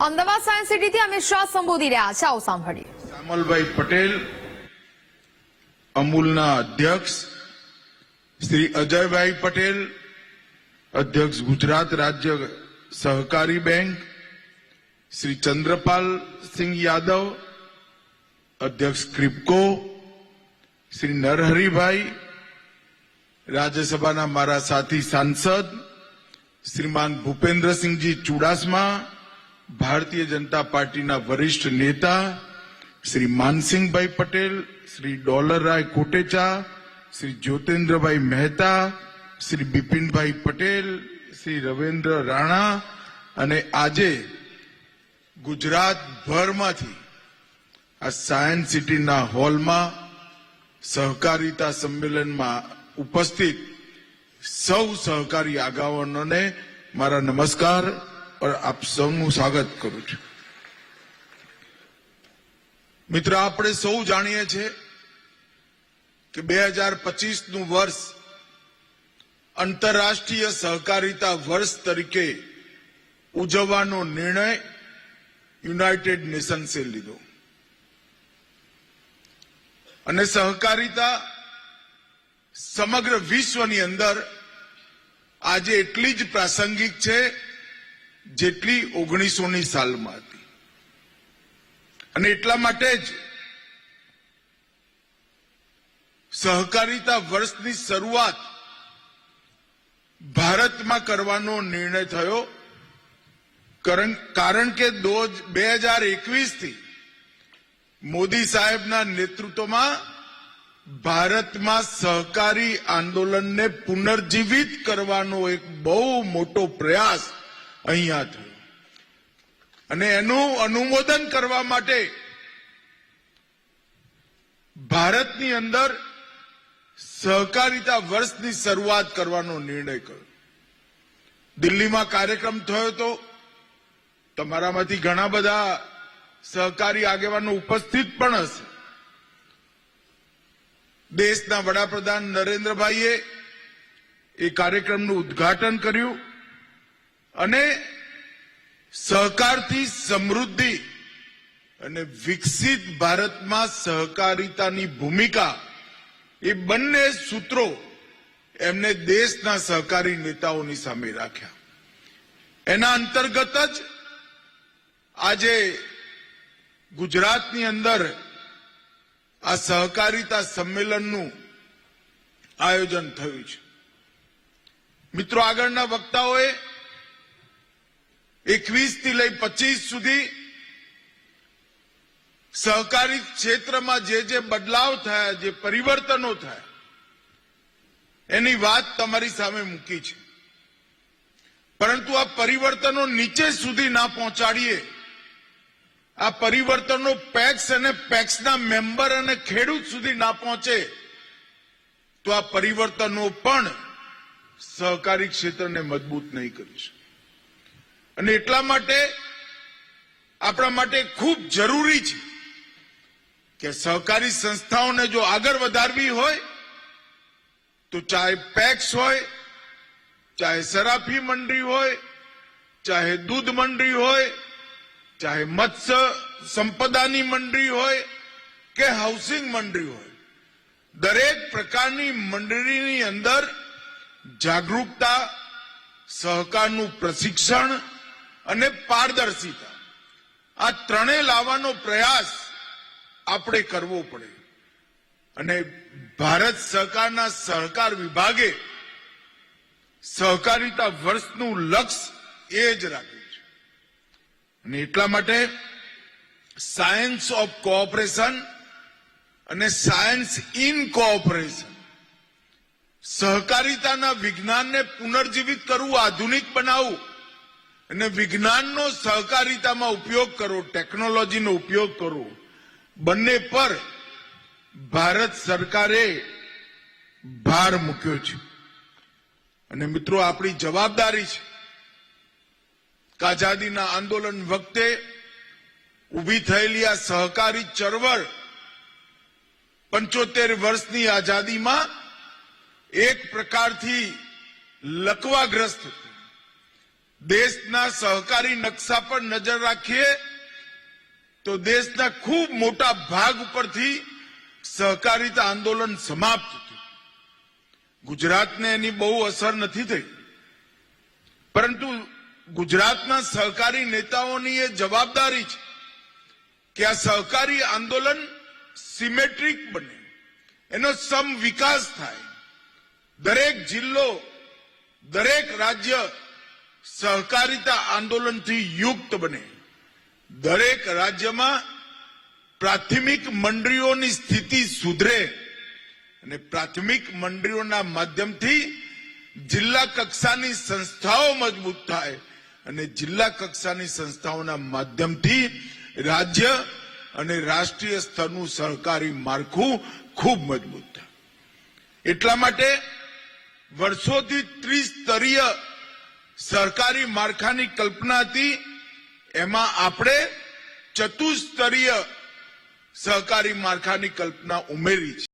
Ahmedabad science સિટીથી અમિત શાહ સંબોધી રહ્યા છે? આવો સાંભળીએ. શ્યામલભાઈ પટેલ, અમૂલના અધ્યક્ષ, શ્રી અજયભાઈ પટેલ, અધ્યક્ષ ગુજરાત રાજ્ય સહકારી બેંક, શ્રી ચંદ્રપાલ સિંહ યાદવ, અધ્યક્ષ ક્રિપકો, શ્રી નરહરિભાઈ, રાજ્યસભાના મારા સાથી સાંસદ, શ્રીમાન ભૂપેન્દ્રસિંહજી ચુડાસમા ભારતીય જનતા પાર્ટીના વરિષ્ઠ નેતા શ્રી માનસિંહભાઈ પટેલ, શ્રી ડોલરરાય કોટેચા, શ્રી જ્યોતેન્દ્રભાઈ મહેતા, શ્રી બિપિનભાઈ પટેલ, શ્રી રવિન્દ્ર રાણા અને આજે ગુજરાતભરમાંથી આ સાયન્સ સિટીના હોલમાં સહકારિતા સંમેલનમાં ઉપસ્થિત સૌ સહકારી આગેવાનોને મારા નમસ્કાર. और આપ સૌનું સ્વાગત કરું છું. મિત્ર આપણે સૌ જાણીએ છીએ કે બે હજાર પચીસનું વર્ષ આંતરરાષ્ટ્રીય સહકારિતા વર્ષ તરીકે ઉજવવાનો નિર્ણય યુનાઇટેડ નેશન્સે લીધો. અને સહકારિતા સમગ્ર વિશ્વની અંદર આજે એટલી જ પ્રાસંગિક છે જેટલી ઓગણીસોની સાલમાં હતી. અને એટલા માટે જ સહકારિતા વર્ષની શરૂઆત ભારતમાં કરવાનો નિર્ણય થયો. કારણ કે બે હજાર એકવીસથી મોદી સાહેબના નેતૃત્વમાં ભારતમાં સહકારી આંદોલનને પુનર્જીવિત કરવાનો એક બહુ મોટો પ્રયાસ અહીંયા થયું અને એનું અનુમોદન કરવા માટે ભારતની અંદર સહકારિતા વર્ષની શરૂઆત કરવાનો નિર્ણય કર્યો. દિલ્હીમાં કાર્યક્રમ થયો હતો તમારામાંથી ઘણા બધા સહકારી આગેવાનો ઉપસ્થિત પણ હશે. દેશના વડાપ્રધાન નરેન્દ્રભાઈએ એ કાર્યક્રમનું ઉદ્ઘાટન કર્યું. અને સહકારથી સમૃદ્ધિ અને વિકસિત ભારતમાં સહકારિતાની ભૂમિકા એ બંને સૂત્રો એમને દેશના સહકારી નેતાઓની સામે રાખ્યા. એના અંતર્ગત જ આજે ગુજરાતની અંદર આ સહકારિતા સંમેલનનું આયોજન થયું છે. મિત્રો, આગળના વક્તાઓએ એકવીસથી લઈ પચીસ સુધી સહકારી ક્ષેત્રમાં જે જે બદલાવ થયા, જે પરિવર્તનો થયા, એની વાત તમારી સામે મૂકી છે. પરંતુ આ પરિવર્તનો નીચે સુધી ના પહોંચાડીએ, આ પરિવર્તનો પેક્સ અને પેક્સના મેમ્બર અને ખેડૂત સુધી ના પહોંચે, તો આ પરિવર્તનો પણ સહકારી ક્ષેત્રને મજબૂત નહીં કરી શકે. અને એટલા માટે આપણા માટે ખૂબ જરૂરી છે કે સહકારી સંસ્થાઓને જો આગળ વધારવી હોય, તો ચાહે પેક્સ હોય, ચાહે સરાફી મંડળી હોય, ચાહે દૂધ મંડળી હોય, ચાહે મત્સ્ય સંપદાની મંડળી હોય કે હાઉસિંગ મંડળી હોય, દરેક પ્રકારની મંડળીની અંદર જાગૃતતા, સહકારનું પ્રશિક્ષણ અને પારદર્શિતા. આ ત્રણેય લાવવાનો પ્રયાસ આપણે કરવો પડે. અને ભારત સરકારના સહકાર વિભાગે સહકારિતા વર્ષનું લક્ષ્ય એ જ રાખ્યું છે. અને એટલા માટે સાયન્સ ઓફ કોઓપરેશન અને સાયન્સ ઇન કોઓપરેશન સહકારિતાના વિજ્ઞાનને પુનર્જીવિત કરવું, આધુનિક બનાવવું અને વિજ્ઞાનનો સહકારિતામાં ઉપયોગ કરો, ટેકનોલોજીનો ઉપયોગ કરો, બંને પર ભારત સરકારે ભાર મૂક્યો છે. અને મિત્રો, આપણી જવાબદારી છે. કે આઝાદીના આંદોલન વખતે ઊભી થયેલી આ સહકારી ચળવળ પંચોતેર વર્ષની આઝાદીમાં એક પ્રકારથી લકવાગ્રસ્ત હતી દેશના સહકારી નકશા પર નજર રાખીએ તો દેશના ખૂબ મોટા ભાગ ઉપરથી સહકારિતા આંદોલન સમાપ્ત થયું. ગુજરાતને એની બહુ અસર નથી થઈ. પરંતુ ગુજરાતના સહકારી નેતાઓની એ જવાબદારી છે કે આ સહકારી આંદોલન સિમેટ્રિક બને. એનો સમ વિકાસ થાય. દરેક જિલ્લો, દરેક રાજ્ય સહકારિતા આંદોલનથી યુક્ત બને. દરેક રાજ્યમાં પ્રાથમિક મંડળીઓની સ્થિતિ સુધરે અને પ્રાથમિક મંડળીઓના માધ્યમથી જિલ્લા કક્ષાની સંસ્થાઓ મજબૂત થાય અને જિલ્લા કક્ષાની સંસ્થાઓના માધ્યમથી રાજ્ય અને રાષ્ટ્રીય સ્તરનું સહકારી માળખું ખૂબ મજબૂત થાય. એટલા માટે વર્ષોથી ત્રિસ્તરીય સરકારી માળખાની કલ્પના હતી એમાં આપણે ચતુસ્તરીય સહકારી માળખાની કલ્પના ઉમેરી છે.